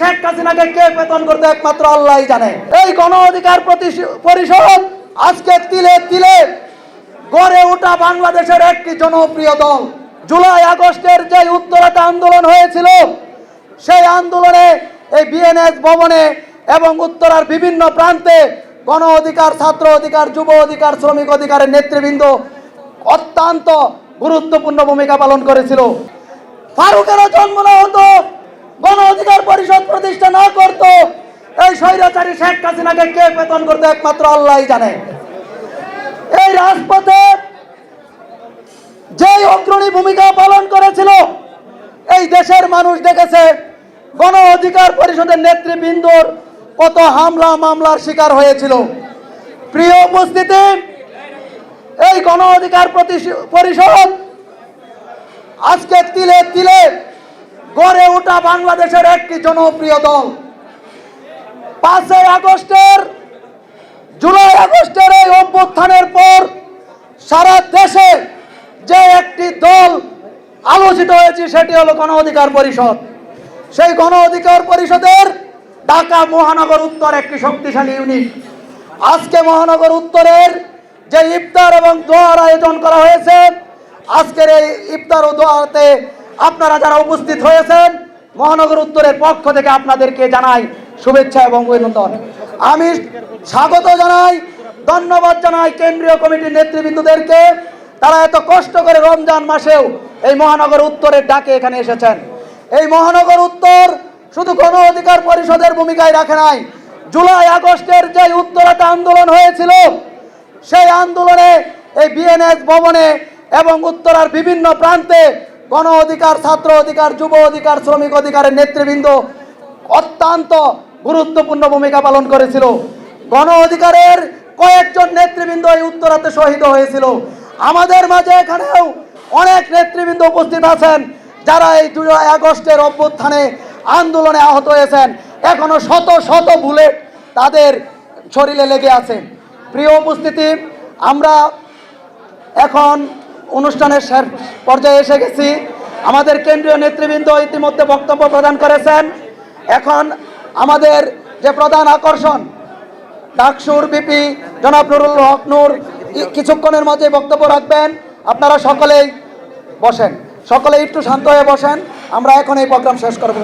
শেখ হাসিনাকে কে করতে একমাত্র আল্লাহই জানে। এই গণ অধিকার পরিষদ আজকে তিলে তিলে গড়ে বাংলাদেশের একটি জনপ্রিয় দল। জুলাই আগস্টের যে উত্তরাতে আন্দোলন হয়েছিল, সেই আন্দোলনে এই বিএনএস ভবনে এবং উত্তরার বিভিন্ন প্রান্তে গণ অধিকার, ছাত্র অধিকার, যুব অধিকার, শ্রমিক অধিকারের নেতৃবৃন্দ অত্যন্ত গুরুত্বপূর্ণ ভূমিকা পালন করেছিল। ফারুকেরও জন্ম না হতো গণ অধিকার পরিষদ প্রতিষ্ঠা না করত, এই স্বৈরাচারী শেখ হাসিনাকে কে বেতন করতে একমাত্র আল্লাহই জানে। এই রাজপথে যেই অগ্রণী ভূমিকা পালন করেছিল, এই দেশের মানুষ দেখেছে গণ অধিকার পরিষদের নেতৃবৃন্দর কত হামলা মামলার শিকার হয়েছিল। প্রিয় উপস্থিতি, এই গণ অধিকার পরিষদ আজকে তিলে তিলে গড়ে ওঠা বাংলাদেশের একটি জনপ্রিয় দল। পাঁচই আগস্টের, জুলাই আগস্টের এই অভ্যুত্থানের পর সারা দেশে যে একটি দল আলোচিত হয়েছে, সেটি হলো গণ অধিকার পরিষদ। সেই গণ অধিকার পরিষদের ঢাকা মহানগর উত্তর একটি শক্তিশালী ইউনিট। আজকে মহানগর উত্তরের যে ইফতার এবং দোয়ার আয়োজন করা হয়েছে, আজকের এই ইফতার ও দোয়াতে আপনারা যারা উপস্থিত হয়েছেন, মহানগর উত্তরের পক্ষ থেকে আপনাদেরকে জানাই শুভেচ্ছা এবং অভিনন্দন। আমি স্বাগত জানাই, ধন্যবাদ জানাই কেন্দ্রীয় কমিটির নেতৃবৃন্দদেরকে। তারা এত কষ্ট করে রমজান মাসেও এই মহানগর উত্তরের ডাকে এখানে এসেছেন। এই মহানগর উত্তর শুধু গণ অধিকার পরিষদের ভূমিকায় রাখে নাই। জুলাই, আগস্টের যে উত্তরাতে আন্দোলন হয়েছিল, সেই আন্দোলনে এই বিএনএস ভবনে এবং উত্তরার বিভিন্ন প্রান্তে গণ অধিকার ছাত্র অধিকার, যুব অধিকার, শ্রমিক অধিকারের নেতৃবৃন্দ অত্যন্ত গুরুত্বপূর্ণ ভূমিকা পালন করেছিল। গণ অধিকারের কয়েকজন নেতৃবৃন্দ এই উত্তরাতে শহীদ হয়েছিল। আমাদের মাঝে এখানেও অনেক নেতৃবৃন্দ উপস্থিত আছেন, যারা এই জুলাই আগস্টের অভ্যুত্থানে আন্দোলনে আহত হয়েছেন। এখনও শত শত বুলেট তাদের শরীরে লেগে আছে। প্রিয় উপস্থিতি, আমরা এখন অনুষ্ঠানের শেষ পর্যায়ে এসে গেছি। আমাদের কেন্দ্রীয় নেতৃবৃন্দ ইতিমধ্যে বক্তব্য প্রদান করেছেন। এখন আমাদের যে প্রধান আকর্ষণ, ডাকসুর বিপি জনাব নুরুল হক নূর কিছুক্ষণের মধ্যে বক্তব্য রাখবেন। আপনারা সকলেই বসেন। সকলে একটু শান্ত হয়ে বসেন। আমরা এখন এই প্রোগ্রাম শেষ করব।